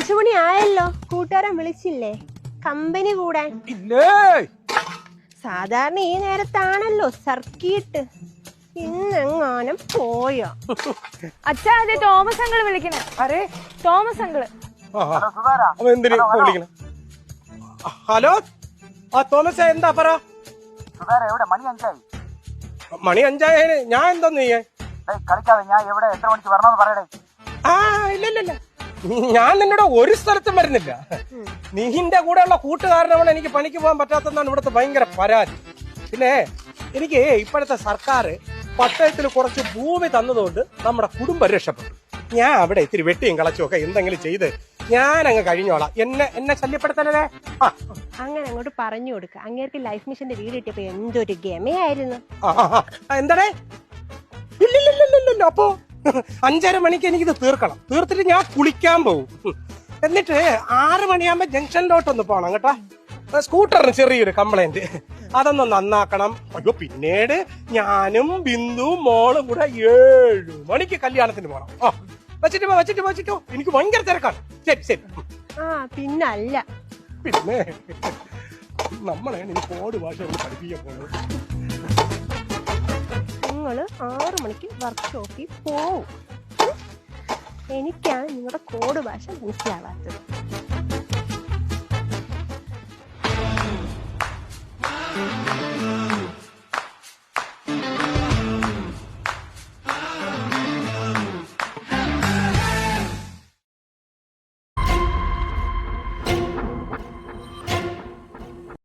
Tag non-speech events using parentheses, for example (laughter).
അഞ്ചു മണി ആയല്ലോ. കൂട്ടുകാരൻ വിളിച്ചില്ലേ? കമ്പനി കൂടാൻ. ഇല്ലേ? സാധാരണ ഈ നേരത്താണല്ലോ സർക്കിട്ട്. ഇന്നെങ്ങാനും പോയോ? അച്ഛാ അതെ തോമസ് അങ്കിൾ വിളിക്കണേ. ആരേ? തോമസ് അങ്കിൾ. ഹലോ? ആ തോമസ് എന്താ പറ? മണി അഞ്ചായി. ഞാൻ എന്തോന്ന് ചെയ്യാൻ? കളിക്കാതെ ഞാൻ എവിടെ? എത്ര മണിക്ക് വരണമെന്ന് പറയടേ. ആ ഇല്ല ഇല്ല ഇല്ല. ഞാൻ നിന്നോട് ഒരു സ്ഥലത്തും വരുന്നില്ല. നിന്റെ കൂടെയുള്ള കൂട്ടുകാരനാണ് എനിക്ക് പണിക്ക് പോകാൻ പറ്റാത്തതാണ് ഇവിടുത്തെ ഭയങ്കര പരാതി. പിന്നെ എനിക്ക് ഇപ്പോഴത്തെ സർക്കാർ പട്ടയത്തിൽ കുറച്ച് ഭൂമി തന്നതുകൊണ്ട് നമ്മുടെ കുടുംബം രക്ഷപ്പെട്ടു. ഞാൻ അവിടെ ഇത്തിരി വെട്ടിയും കളച്ചും ഒക്കെ എന്തെങ്കിലും ചെയ്ത് ഞാൻ അങ്ങ് കഴിഞ്ഞോളാം. എന്നെ എന്നെ ശല്യപ്പെടുത്തലേ ആ. അങ്ങനെ അങ്ങോട്ട് പറഞ്ഞു കൊടുക്ക. അങ്ങേർക്ക് ലൈഫ് മിഷന്റെ വീട് കിട്ടിയപ്പോ എന്തൊരു ഗമയായിരുന്നു. ആ, ആ, ആ. എന്താടേ ഇല്ലില്ലില്ലില്ല അപ്പോ? (laughs) അഞ്ചര മണിക്ക് എനിക്കിത് തീർക്കണം. തീർത്തിട്ട് ഞാൻ കുളിക്കാൻ പോകും എന്നിട്ട് ആറ് മണിയാകുമ്പോ ജംഗ്ഷനിലോട്ടൊന്ന് പോകണം കേട്ടാ. സ്കൂട്ടറിന് ചെറിയൊരു കംപ്ലൈന്റ് അതൊന്ന് നന്നാക്കണം. അയ്യോ പിന്നീട് ഞാനും ബിന്ദു മോളും കൂടെ ഏഴു മണിക്ക് കല്യാണത്തിന് പോകണം ആ വെച്ചിട്ട് പോ വെച്ചിട്ട് പോ, എനിക്ക് ഭയങ്കര തിരക്കാണ്. ശരി ശരി. ആ പിന്നല്ല. പിന്നെ നമ്മളെ ഇനി കോഡ് ഭാഷ പഠിപ്പിക്കാൻ പോകുന്നത് നിങ്ങൾ ആറു മണിക്ക് വർക്ക്ഷോപ്പിൽ പോവും? എനിക്കാണ് നിങ്ങളുടെ കോഡ് ഭാഷ മനസ്സിലാവാത്തത്